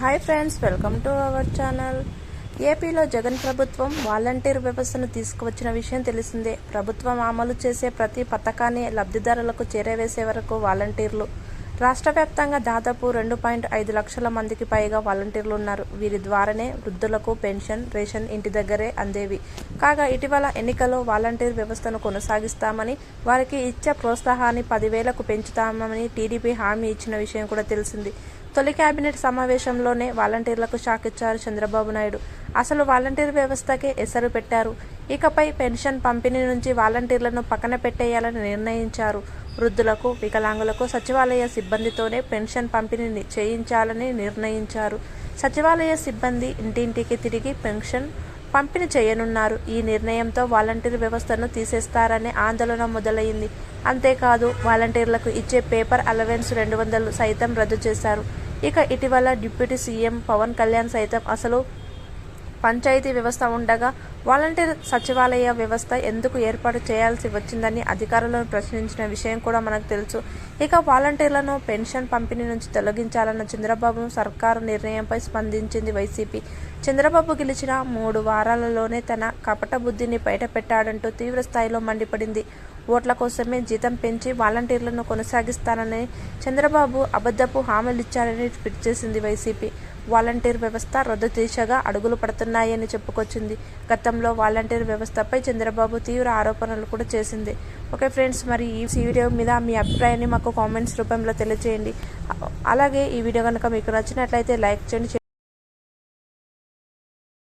Hi friends welcome to our channel ఏపీలో జగన్ ప్రభుత్వం volunteer వ్యవస్థను తీసుకువచ్చిన విషయం తెలిసిందే. ప్రభుత్వం అమలు చేసే ప్రతి పథకాన్ని లబ్ధిదారులకు చేరవేసే వరకు వాలంటీర్లు రాష్ట్ర వ్యాప్తంగా దాదాపు రెండు పాయింట్ ఐదు లక్షల మందికి పైగా వాలంటీర్లు ఉన్నారు. వీరి ద్వారానే వృద్ధులకు పెన్షన్ రేషన్ ఇంటి దగ్గరే అందేవి. కాగా ఇటీవల ఎన్నికల్లో వాలంటీర్ వ్యవస్థను కొనసాగిస్తామని వారికి ఇచ్చే ప్రోత్సాహాన్ని పదివేలకు పెంచుతామని టీడీపీ హామీ ఇచ్చిన విషయం కూడా తెలిసింది. తొలి కేబినెట్ సమావేశంలోనే వాలంటీర్లకు షాక్ ఇచ్చారు చంద్రబాబు నాయుడు. అసలు వాలంటీర్ వ్యవస్థకే ఎసరు పెట్టారు. ఇకపై పెన్షన్ పంపిణీ నుంచి వాలంటీర్లను పక్కన పెట్టేయాలని నిర్ణయించారు. వృద్ధులకు వికలాంగులకు సచివాలయ సిబ్బందితోనే పెన్షన్ పంపిణీ చేయించాలని నిర్ణయించారు. సచివాలయ సిబ్బంది ఇంటింటికి తిరిగి పెన్షన్ పంపిణీ చేయనున్నారు. ఈ నిర్ణయంతో వాలంటీర్ వ్యవస్థను తీసేస్తారనే ఆందోళన మొదలైంది. అంతేకాదు వాలంటీర్లకు ఇచ్చే పేపర్ అలవెన్స్ రెండు వందలు సైతం రద్దు చేశారు. ఇక ఇటీవల డిప్యూటీ సీఎం పవన్ కళ్యాణ్ సైతం అసలు పంచాయతీ వ్యవస్థ ఉండగా వాలంటీర్ సచివాలయ వ్యవస్థ ఎందుకు ఏర్పాటు చేయాల్సి వచ్చిందని అధికారులను ప్రశ్నించిన విషయం కూడా మనకు తెలుసు. ఇక వాలంటీర్లను పెన్షన్ పంపిణీ నుంచి తొలగించాలన్న చంద్రబాబు సర్కారు నిర్ణయంపై స్పందించింది వైసీపీ. చంద్రబాబు గెలిచిన మూడు వారాలలోనే తన కపట బుద్ధిని బయటపెట్టాడంటూ తీవ్ర స్థాయిలో మండిపడింది. ఓట్ల కోసమే జీతం పెంచి వాలంటీర్లను కొనసాగిస్తానని చంద్రబాబు అబద్ధపు హామీలిచ్చారని ట్వీట్ చేసింది వైసీపీ. వాలంటీర్ వ్యవస్థ రద్దు దిశగా అడుగులు పడుతున్నాయని చెప్పుకొచ్చింది. గతంలో వాలంటీర్ వ్యవస్థపై చంద్రబాబు తీవ్ర ఆరోపణలు కూడా చేసింది. ఓకే ఫ్రెండ్స్ మరి ఈ వీడియో మీద మీ అభిప్రాయాన్ని మాకు కామెంట్స్ రూపంలో తెలియజేయండి అలాగే ఈ వీడియో కనుక మీకు నచ్చినట్లయితే లైక్ చేయండి